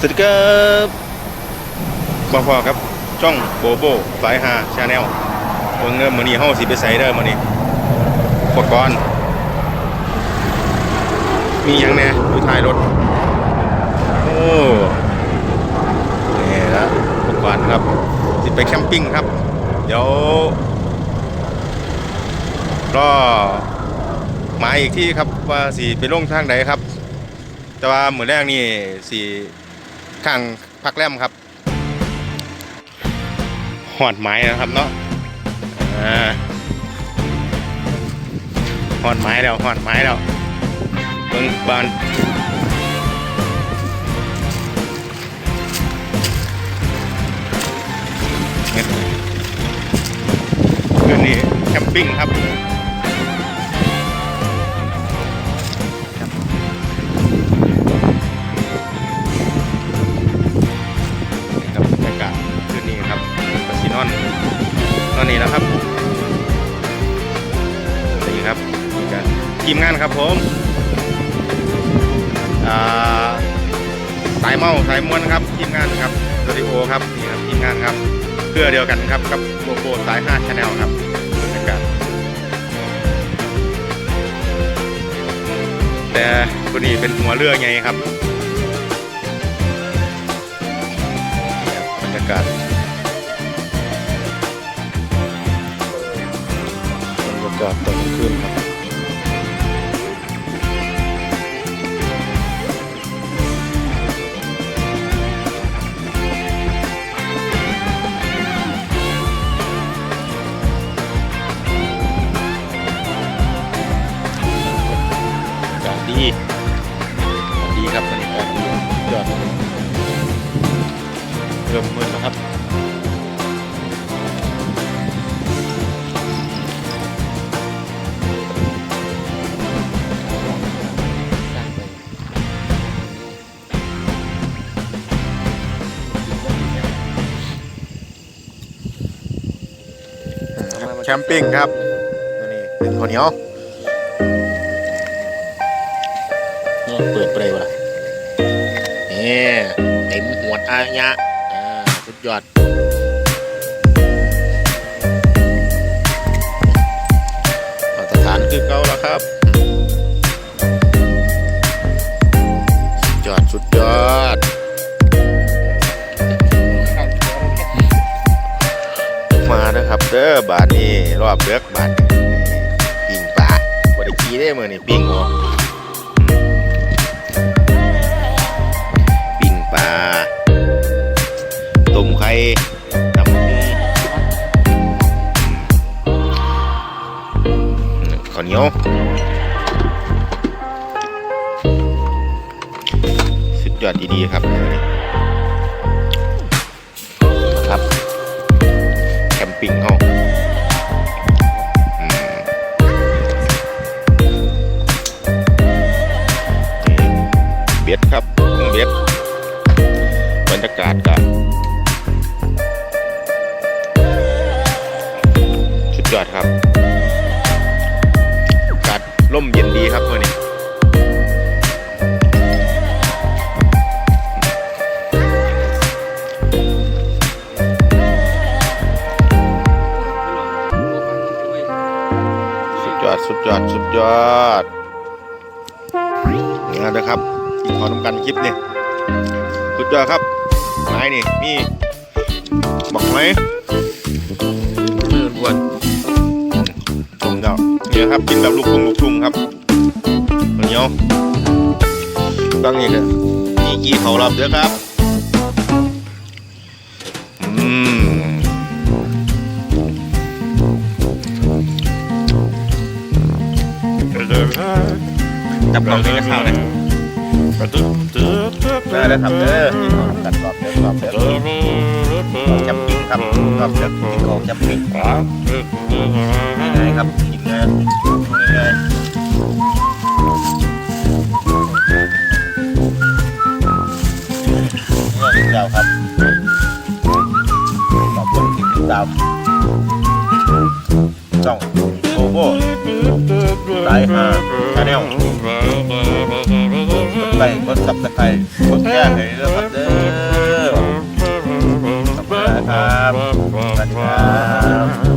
สวัสดีครับมาพอครับ ช่องโบโบสายหาชาแนลเบิ่งเงินมือนี้เฮาสิไปใส่เด้อมื้อนี้อุปกรณ์มียังแน่อยู่ท้ายรถ โอ้นี่ละอุปกรณ์ครับสิไปแคมปิ้งครับ เดี๋ยวรอหมายอีกที่ครับว่าสิไปลงทางไหนครับ แต่ว่าเหมือนแรกนี่สี ข้างพักแรมครับหอดไม้นะครับเนาะหอดไม้แล้วหอดไม้แล้วเบิ่งบานคืนนี้แคมปิ้งครับ ทีมงานครับผมสายเมาสายม้วนครับทีมงานครับสตูดิโอครับนี่ครับทีมงานครับเพื่อเดียวกันครับกับโบโบสาย5ชาแนลครับบรรยากาศแต่คนนี้เป็นหัวเรือไงครับบรรยากาศบรรยากาศตอนกลางคืนครับ ดีอากาศดีครับบรรยากาศดียอดเริ่มมืดแล้วครับแคมปิ้งครับนี่เป็นข้าวเหนียว เปิดไปเลยวะนี่เต็มหัวอายะอ่าสุดยอดมาตรฐานคือเก่าแล้วครับ สุดยอด สุดยอดมาเด้อครับเด้อบาทนี้รอบเลือกบาทนี้ปิ้งปลาบริกีได้มือนี่ปิงหัว ต้มไข่น้ำพุข้าวเหนียวสุดยอดดีๆครับมื้อนี้ครับแคมปิ้งเฮาอืมนี่เบ็ดครับกุ้งเบ็ดบรรยากาศก็สุ ยอดครับอากาศร่มเย็นดีครับเมื่อนี้สุดยอดสุดยอดสุดยอดนี่นะครับกินขอทำกันคลิปนี่สุดยอดครับไม้นี่มีบอกไหมอ้วนตรงเจ้าเนี่ยครับกินแบบลูกทุ่งลูกทุ่งครับเหนียวตั้งนี่เลยมีกี่เขารับเด้อครับอืมจับกล่องกินข้าวเลยได้แล้วครับเด้อกินของกันรอบเด้อรอบเด้อของจำปิ้งครับรอบเด้อกินของจำปิ้งง่ายๆครับ เจ้าครับขอบคุณที่ติดตามช่องโกโก้สายหาชาแนลไลค์กดซับสไครต์กดแชร์ให้ด้วยครับเด้อขอบคุณครับสวัสดีครับ